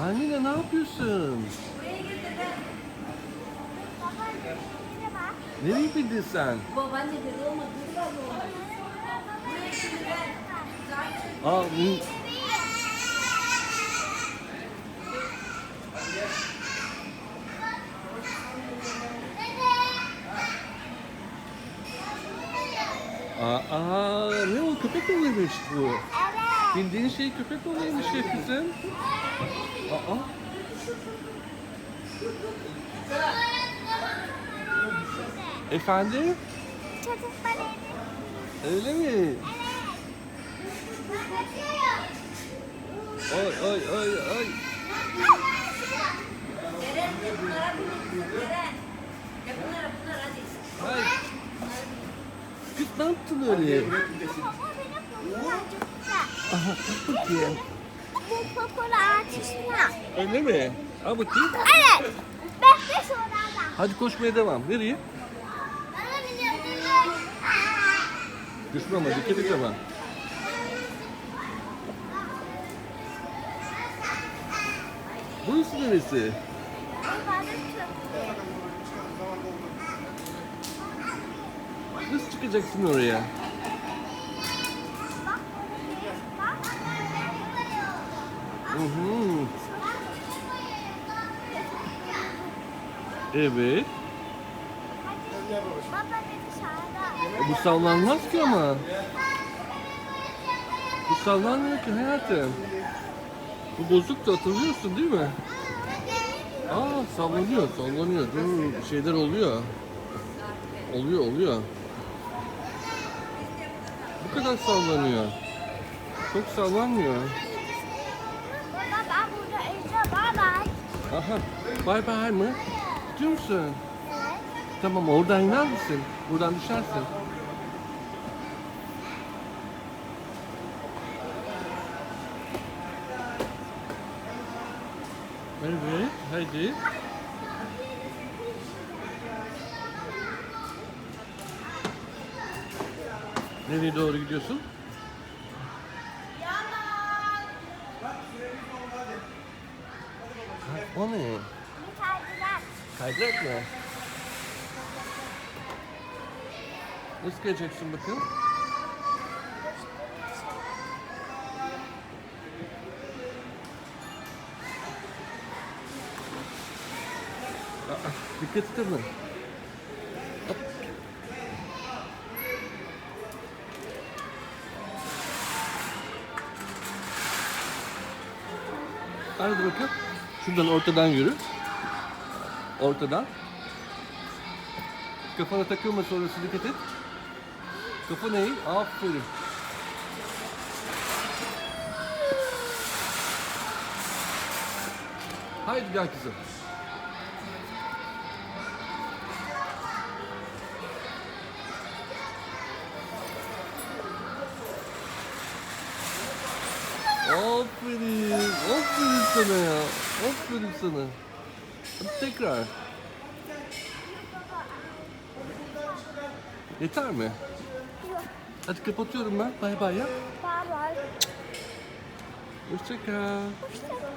Almina ne yapıyorsun? Nereye bindin sen? Babaanne dedi olmadı. Dur ben de olmadı. Buraya şimdi ben. Aa. Aa, ne o köpek balığıymış bu? Bildiğin şey köpek balığıymış kızım. Aa, efendim? Çocuklar Öyle mi? Ay ay ay ay. Eren de bunlara binin. Eren. Ya bunlara bunlar hadi. Ay. Kız ne yaptın öyle? Aha, bak bakayım. Bu popolu ağaç üstüne. Öyle mi? Al bakayım. Evet. Bekle şuradan. Hadi koşmaya devam. Nereye? Düşme ama dikkat et ama. Burası neresi? Nasıl çıkacaksın oraya? Hı. Evet. Da. E, bu sallanmaz ki ama. Bu sallanmıyor ki hayatım. Bu bozuktu hatırlıyorsun değil mi? Aa sallanıyor, sallanıyor. Dur şeyler oluyor. Oluyor, oluyor. Bu kadar sallanıyor. Çok sallanmıyor. Baba ben burada Ece bay bay. Aha. Bay bay mı? Gidiyor musun? Tamam oradan iner misin? Buradan düşersin. Evet, hadi. Nereye doğru gidiyorsun? O ne? Kaydırak. Kaydırak mı? Nasıl kayacaksın bakın? Aa, dikkat et ama. Hadi bakalım. Şuradan ortadan yürü. Ortadan. Kafana takılma sonrası dikkat et. Kafa ne? Aferin. Haydi gel kızım. Aferin. Aferin sana ya. Aferin sana. Hadi tekrar. Yeter mi? Yok. Hadi kapatıyorum ben. Bay bay ya. Bay bay. Hoşça kal. Hoşçakalın.